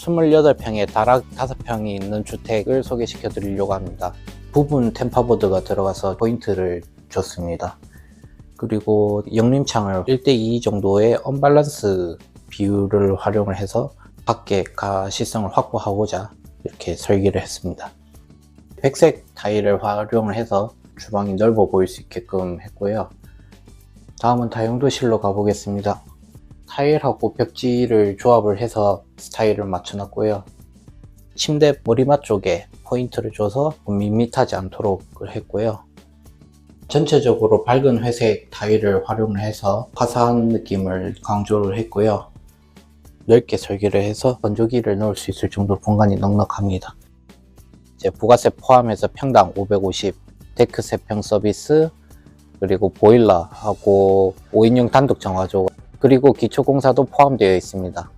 28평에 다락 5평이 있는 주택을 소개시켜 드리려고 합니다. 부분 템파보드가 들어가서 포인트를 줬습니다. 그리고 영림창을 1대2 정도의 언밸런스 비율을 활용을 해서 밖에 가시성을 확보하고자 이렇게 설계를 했습니다. 백색 타일을 활용을 해서 주방이 넓어 보일 수 있게끔 했고요. 다음은 다용도실로 가보겠습니다. 타일하고 벽지를 조합을 해서 스타일을 맞춰놨고요. 침대 머리맡 쪽에 포인트를 줘서 밋밋하지 않도록 했고요. 전체적으로 밝은 회색 타일을 활용을 해서 화사한 느낌을 강조를 했고요. 넓게 설계를 해서 건조기를 넣을 수 있을 정도로 공간이 넉넉합니다. 이제 부가세 포함해서 평당 550, 데크 3평 서비스, 그리고 보일러하고 5인용 단독 정화조, 그리고 기초공사도 포함되어 있습니다.